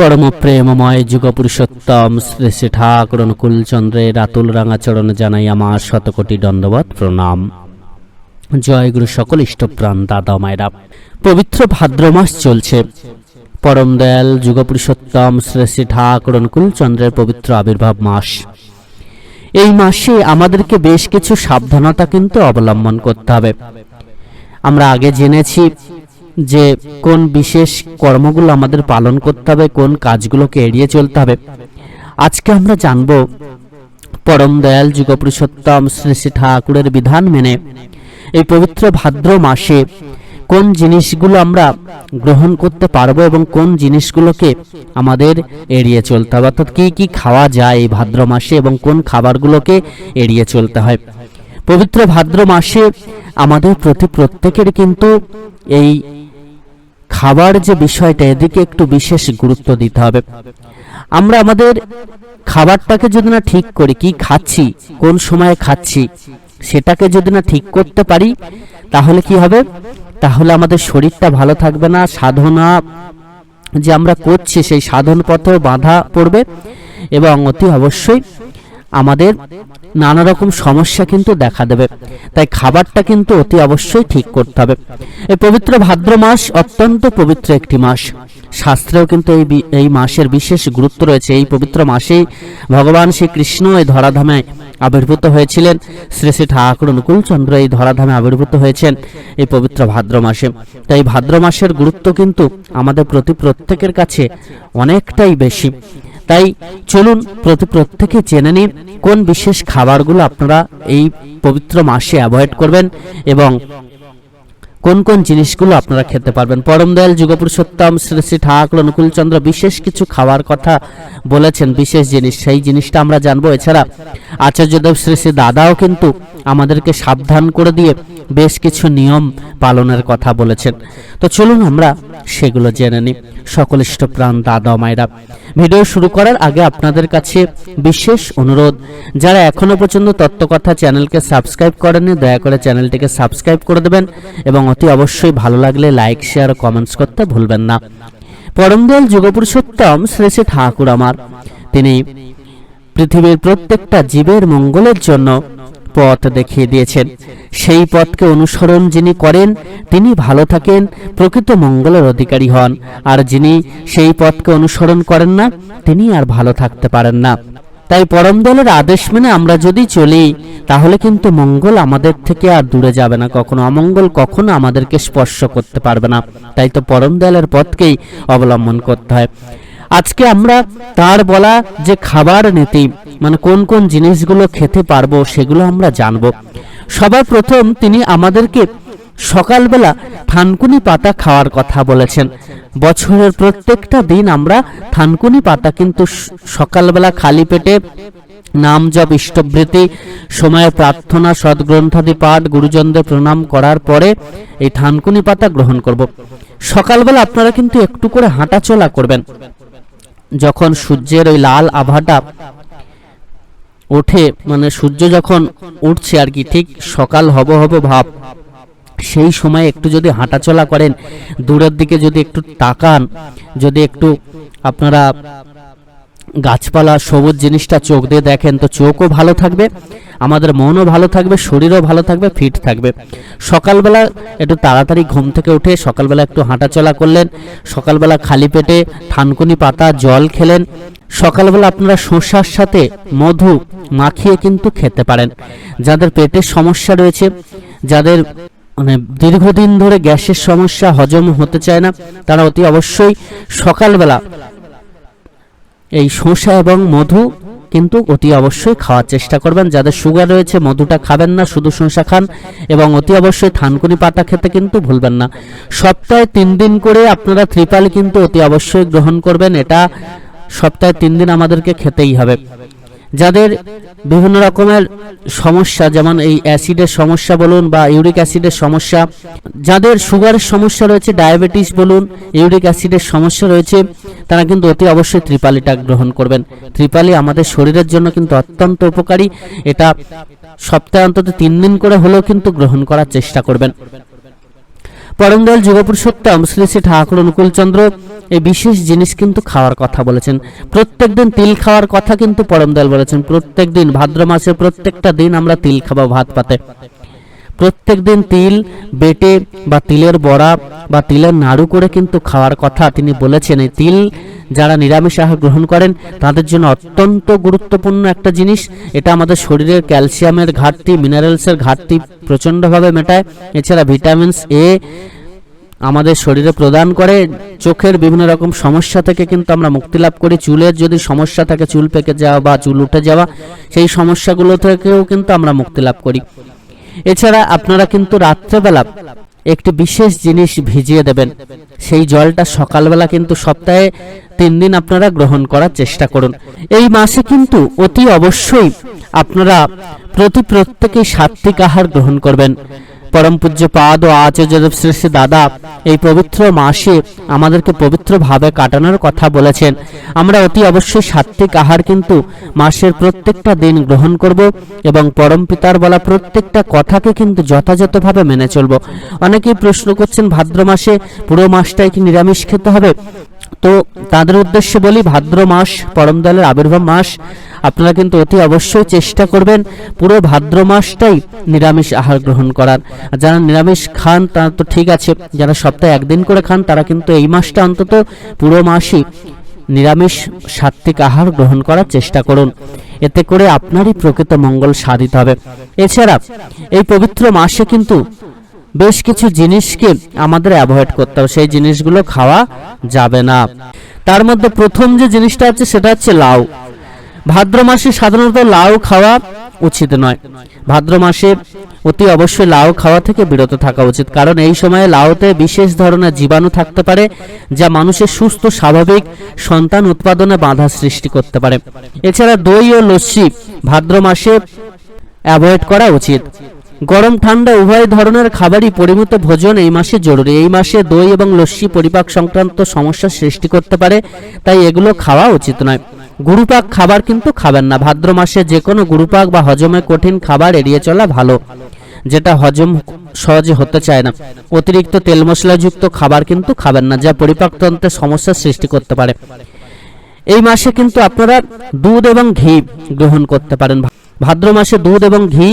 পরম প্রেমময় যুগ পুরুষোত্তম শ্রী শ্রী ঠাকুর অনুকূল চন্দ্রের আতুল রাঙাচরণ জানাই আমার শতকোটি দণ্ডবত প্রণাম। জয় গুরু সকল ইষ্টপ্রাণ দাদা মায়েরা। পবিত্র ভাদ্র মাস চলছে। পরম দয়াল যুগ পুরুষোত্তম শ্রী শ্রী ঠাকুর অনুকূল চন্দ্রের পবিত্র আবির্ভাব মাস। এই মাসে আমাদেরকে বেশ কিছু সাবধানতা কিন্তু অবলম্বন করতে হবে। আমরা আগে জেনেছি যে কোন বিশেষ কর্মগুলো আমাদের পালন করতে হবে, কোন কাজগুলোকে এড়িয়ে চলতে হবে। আজকে আমরা জানব পরম দয়াল যুগপুরুষোত্তম শ্রী শ্রী ঠাকুরের বিধান মেনে এই পবিত্র ভাদ্র মাসে কোন জিনিসগুলো আমরা গ্রহণ করতে পারব এবং কোন জিনিসগুলোকে আমাদের এড়িয়ে চলতে হবে। অর্থাৎ কী কী খাওয়া যায় এই ভাদ্র মাসে এবং কোন খাবারগুলোকে এড়িয়ে চলতে হয়। পবিত্র ভাদ্র মাসে আমাদের প্রতি প্রত্যেকের কিন্তু এই খাবার যে বিষয়টা, এদিকে একটু বিশেষ গুরুত্ব দিতে হবে। আমরা আমাদের খাবারটাকে যদি না ঠিক করি, কি খাচ্ছি, কোন সময়ে খাচ্ছি, সেটাকে যদি না ঠিক করতে পারি, তাহলে কি হবে? তাহলে আমাদের শরীরটা ভালো থাকবে না, সাধনা যে আমরা করছি, সেই সাধন পথেও বাধা পড়বে এবং অতি অবশ্যই আমাদের নানা রকম সমস্যা কিন্তু দেখা দেবে। তাই খাবারটা কিন্তু অতি অবশ্যই ঠিক করতে হবে। এই পবিত্র ভাদ্র মাস অত্যন্ত পবিত্র একটি মাস। শাস্ত্রেও কিন্তু এই এই মাসের বিশেষ গুরুত্ব রয়েছে। এই পবিত্র মাসেই ভগবান শ্রীকৃষ্ণ এই ধরাধামে আবির্ভূত হয়েছিলেন। শ্রী শ্রী ঠাকুর অনুকূল চন্দ্র এই ধরাধামে আবির্ভূত হয়েছেন এই পবিত্র ভাদ্র মাসে। তাই ভাদ্র মাসের গুরুত্ব কিন্তু আমাদের প্রতি প্রত্যেকের কাছে অনেকটাই বেশি। তাই চলুন প্রতি প্রত্যেকে জেনে নিন কোন বিশেষ খাবারগুলো আপনারা এই পবিত্র মাসে অ্যাভয়েড করবেন এবং কোন কোন জিনিসগুলো আপনারা খেতে পারবেন। পরম দয়াল যুগপুরুষোত্তম শ্রী শ্রী ঠাকুর অনুকূলচন্দ্র বিশেষ কিছু খাওয়ার কথা বলেছেন, বিশেষ জিনিস, সেই জিনিসটা আমরা জানব। এছাড়া আচার্যদেব শ্রী শ্রী দাদাও কিন্তু আমাদেরকে সাবধান করে দিয়ে বেশ কিছু নিয়ম পালনের কথা বলেছেন। তো চলুন আমরা সেগুলো জেনে নিই। সকল ইষ্টপ্রাণ দাদা মায়েরা, ভিডিও শুরু করার আগে আপনাদের কাছে বিশেষ অনুরোধ, যারা এখনও পর্যন্ত তত্ত্বকথা চ্যানেলকে সাবস্ক্রাইব করেননি, দয়া করে চ্যানেলটিকে সাবস্ক্রাইব করে দেবেন এবং অতি অবশ্যই ভালো লাগলে লাইক, শেয়ার ও কমেন্টস করতে ভুলবেন না। পরমদয়াল যুগপুরুষোত্তম শ্রী শ্রী ঠাকুর আমার, তিনি পৃথিবীর প্রত্যেকটা জীবের মঙ্গলের জন্য পথ দেখিয়ে দিয়েছেন। সেই পথকে অনুসরণ যিনি করেন, তিনি ভালো থাকেন, প্রকৃত মঙ্গলের অধিকারী হন। আর যিনি সেই পথকে অনুসরণ করেন না, তিনি আর ভালো থাকতে পারেন না। তাই পরম দলের আদেশ মেনে আমরা যদি চলি, তাহলে কিন্তু মঙ্গল আমাদের থেকে আর দূরে যাবে না। কখনো অমঙ্গল, কখনো আমাদেরকে স্পর্শ করতে পারবে না। তাই তো পরম দলের পথকেই অবলম্বন করতে হয়। আজকে আমরা তার বলা যে খাবার নীতি মানে কোন কোন জিনিসগুলো খেতে পারব সেগুলো আমরা জানব। সবার প্রথম তিনি আমাদেরকে সকালবেলা থানকুনি পাতা খাওয়ার কথা বলেছেন। বছরের প্রত্যেকটা দিন আমরা থানকুনি পাতা কিন্তু সকালবেলা খালি পেটে নাম জপ, ইষ্টবৃত্তি, সময়ে প্রার্থনা সদ্গ্রন্থাদি পাঠ, গুরুজনদের প্রণাম করার পরে এই থানকুনি পাতা গ্রহণ করব। সকালবেলা আপনারা কিন্তু একটু করে হাঁটাচলা করবেন। যখন সূর্যের ওই লাল আভাটা ওঠে মানে সূর্য যখন উঠছে আর কি, ঠিক সকাল হব হব ভাব, সেই সময় একটু যদি হাঁটাচলা করেন, দূরের দিকে যদি একটু তাকান, যদি একটু আপনারা গাছপালা, সবুজ জিনিসটা চোখ দিয়ে দেখেন, তো চোখও ভালো থাকবে। আমাদের মনও ভালো থাকবে, শরীরও ভালো থাকবে ফিট থাকবে। সকালবেলা একটু তাড়াতাড়ি ঘুম থেকে উঠে সকালবেলা একটু হাঁটাচলা করলেন, সকালবেলা খালি পেটে থানকুনি পাতা, জল খেলেন। সকালবেলা আপনারা শসার সাথে মধু মাখিয়ে কিন্তু খেতে পারেন। যাদের পেটের সমস্যা রয়েছে, যাদের মানে দীর্ঘদিন ধরে গ্যাসের সমস্যা, হজম হতে চায় না, তারা অতি অবশ্যই সকালবেলা এই শসা এবং মধু কিন্তু অতি অবশ্যই খাওয়ার চেষ্টা করবেন। যাদের সুগার রয়েছে, মধুটা খাবেন না, শুধু শসা খান এবং অতি অবশ্যই থানকুনি পাতা খেতে কিন্তু ভুলবেন না। সপ্তাহে তিন দিন করে আপনারা ত্রিপাল কিন্তু অতি অবশ্যই গ্রহণ করবেন। এটা সপ্তাহে তিন দিন আমাদেরকে খেতেই হবে। যাদের বিভিন্ন রকমের সমস্যা, যেমন এই অ্যাসিডের সমস্যা বলুন বা ইউরিক অ্যাসিডের সমস্যা, যাদের সুগারের সমস্যা রয়েছে, ডায়াবেটিস বলুন, ইউরিক অ্যাসিডের সমস্যা রয়েছে, তারা কিন্তু অতি অবশ্যই ত্রিপালিটা গ্রহণ করবেন। ত্রিপালি আমাদের শরীরের জন্য কিন্তু অত্যন্ত উপকারী। এটা সপ্তাহে অন্তত তিন দিন করে হলেও কিন্তু গ্রহণ করার চেষ্টা করবেন। পরমদয়াল যুগপুরুষোত্তম শ্রী শ্রী ঠাকুর অনুকূলচন্দ্র এই বিশেষ জিনিস কিন্তু খাওয়ার কথা বলেছেন। প্রত্যেক দিন তিল খাওয়ার কথা কিন্তু পরম দয়াল বলেছেন। প্রত্যেকদিন ভাদ্র মাসের প্রত্যেকটা দিন আমরা তিল খাব ভাত পাতে। প্রত্যেক দিন তিল, বেটে বা তিলের বড়া বা তিলের নাড়ু করে কিন্তু খাওয়ার কথা তিনি বলেছেন। এই তিল যারা নিরামিষ আহার গ্রহণ করেন, তাদের জন্য অত্যন্ত গুরুত্বপূর্ণ একটা জিনিস। এটা আমাদের শরীরের ক্যালসিয়ামের ঘাটতি মিনারেলসের ঘাটতি প্রচণ্ডভাবে মেটায়। এছাড়া ভিটামিনস এ আমাদের শরীরে প্রদান করে, চোখের বিভিন্ন রকম সমস্যা থেকে কিন্তু আমরা মুক্তি লাভ করি। চুলের যদি সমস্যা থাকে, চুল পেকে যাওয়া বা চুল উঠে যাওয়া, সেই সমস্যাগুলো থেকেও কিন্তু আমরা মুক্তি লাভ করি। এছাড়া আপনারা কিন্তু রাত্রেবেলা একটি বিশেষ জিনিস ভিজিয়ে দেবেন। সেই জলটা সকালবেলা কিন্তু সপ্তাহে তিন দিন আপনারা গ্রহণ করার চেষ্টা করুন। এই মাসে কিন্তু অতি অবশ্যই আপনারা প্রতি প্রত্যেকেই সাত্বিক আহার গ্রহণ করবেন। পরম পূজ্য পাদ ও আচার্য শ্রেষ্ঠ দাদা এই পবিত্র মাসে আমাদেরকে পবিত্রভাবে কাটানোর কথা বলেছেন। আমরা অতি অবশ্যই সাত্বিক আহার কিন্তু মাসের প্রত্যেকটা দিন গ্রহণ করব এবং পরম পিতার বলা প্রত্যেকটা কথাকে কিন্তু যথাযথভাবে মেনে চলব। অনেকেই প্রশ্ন করছেন ভাদ্র মাসে পুরো মাসটাই কি নিরামিষ খেতে হবে? তো তাদের উদ্দেশ্যে বলি, ভাদ্র মাস, পরম দলের আবির্ভাব মাস, আপনারা কিন্তু অতি অবশ্যই চেষ্টা করবেন পুরো ভাদ্র মাসটাই নিরামিষ আহার গ্রহণ করার। যারা নিরামিষ খান, তারা তো ঠিক আছে, যারা সপ্তাহে একদিন করে খান, তারা কিন্তু এই মাসটা অন্তত পুরো মাসই নিরামিষ সাত্বিক আহার গ্রহণ করার চেষ্টা করুন। এতে করে আপনারই প্রকৃত মঙ্গল সাধিত হবে। এছাড়া এই পবিত্র মাসে কিন্তু বেশ কিছু জিনিসকে আমাদের অ্যাভয়েড করতে হবে। সেই জিনিসগুলো খাওয়া যাবে না। তার মধ্যে প্রথম যে জিনিসটা আছে, সেটা হচ্ছে লাউ। ভাদ্র মাসে সাধারণত লাউ খাওয়া উচিত নয়। ভাদ্র মাসে অতি অবশ্যই লাউ খাওয়া থেকে বিরত থাকা উচিত। কারণ এই সময়ে লাউতে বিশেষ ধরনের জীবাণু থাকতে পারে, যা মানুষের সুস্থ, স্বাভাবিক সন্তান উৎপাদনে বাধা সৃষ্টি করতে পারে। এছাড়া দই ও লস্যি ভাদ্র মাসে অ্যাভয়েড করা উচিত। গরম ঠান্ডা উভয় ধরনের খাবারই পরিমিত ভোজন এই মাসে জরুরি। এই মাসে দই এবং লস্যি, পরিপাক সংক্রান্ত সমস্যার সৃষ্টি করতে পারে, তাই এগুলো খাওয়া উচিত নয়। গুরুপাক খাবার কিন্তু খাবেন না। ভাদ্র মাসে যে কোনো গুরুপাক বা হজমে কঠিন খাবার এড়িয়ে চলা ভালো, যেটা হজম সহজে হতে চায় না। অতিরিক্ত তেল মশলাযুক্ত খাবার কিন্তু খাবেন না, যা পরিপাকতন্ত্রের সমস্যার সৃষ্টি করতে পারে। এই মাসে কিন্তু আপনারা দুধ এবং ঘি গ্রহণ করতে পারেন। ভাদ্র মাসে দুধ এবং ঘি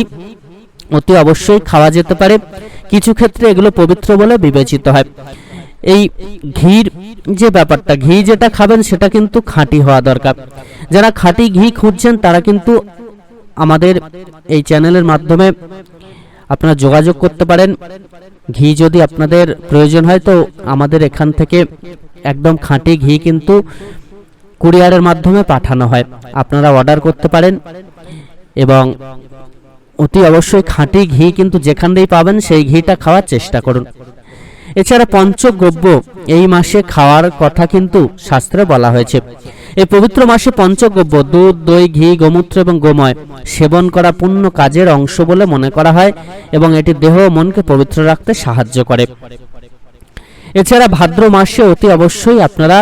অতি অবশ্যই খাওয়া যেতে পারে। কিছু ক্ষেত্রে এগুলো পবিত্র বলে বিবেচিত হয়। এই ঘির যে ব্যাপারটা, ঘি যেটা খাবেন সেটা কিন্তু খাঁটি হওয়া দরকার। যারা খাঁটি ঘি খুঁজছেন, তারা কিন্তু আমাদের এই চ্যানেলের মাধ্যমে আপনারা যোগাযোগ করতে পারেন। ঘি যদি আপনাদের প্রয়োজন হয়, তো আমাদের এখান থেকে একদম খাঁটি ঘি কিন্তু কুরিয়ারের মাধ্যমে পাঠানো হয়। আপনারা অর্ডার করতে পারেন এবং অতি অবশ্যই খাঁটি ঘি কিন্তু যেখানেই পাবেন সেই ঘিটা খাওয়ার চেষ্টা করুন। এছাড়া পঞ্চগব্য এই মাসে খাওয়ার কথা কিন্তু শাস্ত্রে বলা হয়েছে। এই পবিত্র মাসে পঞ্চগব্য দুধ, দই, ঘি, গোমূত্র এবং গোময় সেবন করা পূর্ণ কাজের অংশ বলে মনে করা হয় এবং এটি দেহ ও মনকে পবিত্র রাখতে সাহায্য করে। এছাড়া ভাদ্র মাসে অতি অবশ্যই আপনারা,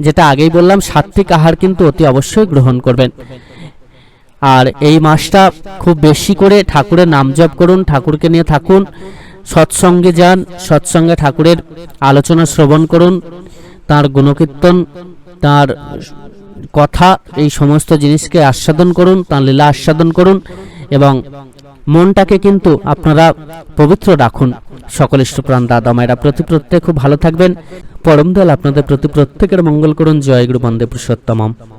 যেটা আগেই বললাম সাত্বিক আহার কিন্তু অতি অবশ্যই গ্রহণ করবেন। আর এই মাসটা খুব বেশি করে ঠাকুরের নাম জপ করুন, ঠাকুরকে নিয়ে থাকুন, সৎসঙ্গে যান, সৎসঙ্গে ঠাকুরের আলোচনা শ্রবণ করুন, তার গুণকীর্তন, তার কথা, এই সমস্ত জিনিসকে আস্বাদন করুন, তার লীলা আস্বাদন করুন এবং মনটাকে কিন্তু আপনারা পবিত্র রাখুন। সকল ইষ্টপ্রাণ দাদা মায়েরা প্রতি প্রত্যেক খুব ভালো থাকবেন। পরম দল আপনাদের প্রতি প্রত্যেকের মঙ্গল করুন। জয় গুরু বন্দে পুরুষোত্তমম।